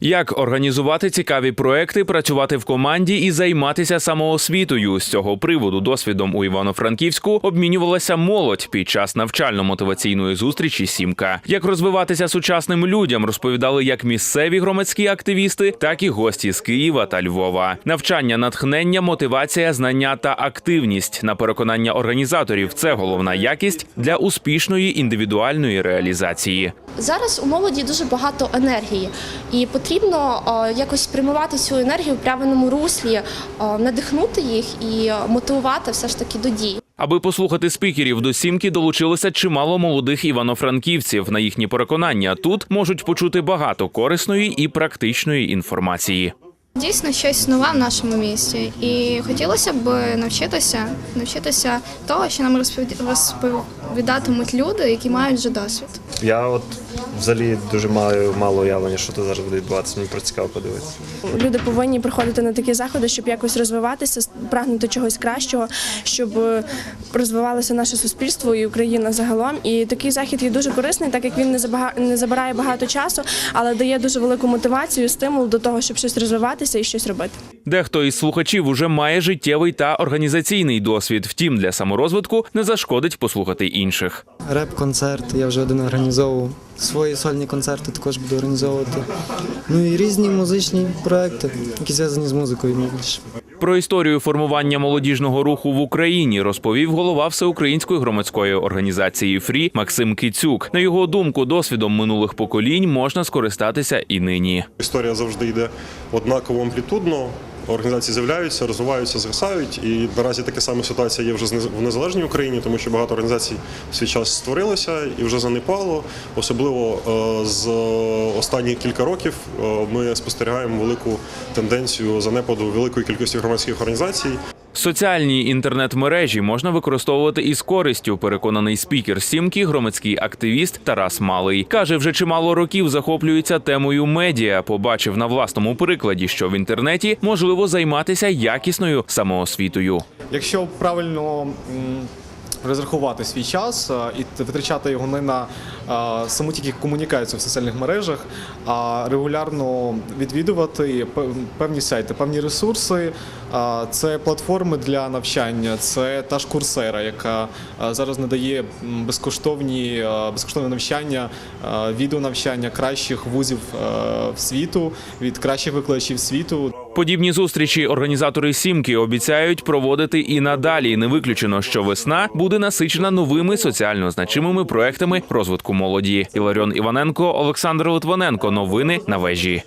Як організувати цікаві проекти, працювати в команді і займатися самоосвітою з цього приводу досвідом у Івано-Франківську обмінювалася молодь під час навчально-мотиваційної зустрічі Сімка. Як розвиватися сучасним людям, розповідали як місцеві громадські активісти, так і гості з Києва та Львова. Навчання, натхнення, мотивація, знання та активність на переконання організаторів це головна якість для успішної індивідуальної реалізації. Зараз у молоді дуже багато енергії, і потрібно е, якось спрямувати цю енергію в правильному руслі, е, надихнути їх і мотивувати все ж таки до дій. Аби послухати спікерів до сімки, долучилося чимало молодих івано-франківців. На їхні переконання тут можуть почути багато корисної і практичної інформації. Дійсно щось нове в нашому місті, і хотілося б навчитися, навчитися того, що нам розповід- розповідатимуть люди, які мають вже досвід. Я от взагалі дуже маю мало уявлення, що тут зараз буде відбуватися. Мені про цікаво подивитися. Люди повинні приходити на такі заходи, щоб якось розвиватися, прагнути чогось кращого, щоб е, розвивалося наше суспільство і Україна загалом. І такий захід є дуже корисний, так як він не забага- не забирає багато часу, але дає дуже велику мотивацію, стимул до того, щоб щось розвиватися і щось робити. Дехто із слухачів уже має життєвий та організаційний досвід. Втім, для саморозвитку не зашкодить послухати інших. Реп-концерт, я вже один організовував. Свої сольні концерти також буду організовувати. Ну і різні музичні проекти, які зв'язані з музикою найбільше. Про історію формування молодіжного руху в Україні розповів голова всеукраїнської громадської організації ФРІ Максим Кицюк. На його думку, досвідом минулих поколінь можна скористатися і нині. Історія завжди йде однаково амплітудно. Організації з'являються, розвиваються, згасають. І наразі така сама ситуація є вже в незалежній Україні, тому що багато організацій в свій час створилося і вже занепало. Особливо е, з останніх кілька років е, ми спостерігаємо велику тенденцію занепаду великої кількості громадських організацій. Соціальні інтернет-мережі можна використовувати із користю. Переконаний спікер сімки, громадський активіст Тарас Малий каже, вже чимало років захоплюється темою медіа. Побачив на власному прикладі, що в інтернеті можливо займатися якісною самоосвітою. Якщо правильно розрахувати свій час е, і витрачати його не на е, саму тільки комунікацію в соціальних мережах, а регулярно відвідувати пев- певні сайти, певні ресурси. е, Це платформи для навчання, це та ж курсера, яка зараз надає безкоштовні безкоштовне навчання, відеонавчання кращих вузів світу від кращих викладачів світу. Подібні зустрічі організатори сімки обіцяють проводити і надалі. Не виключено, що весна буде насичена новими соціально значимими проектами розвитку молоді. Іларіон Іваненко, Олександр Литвиненко. Новини на вежі.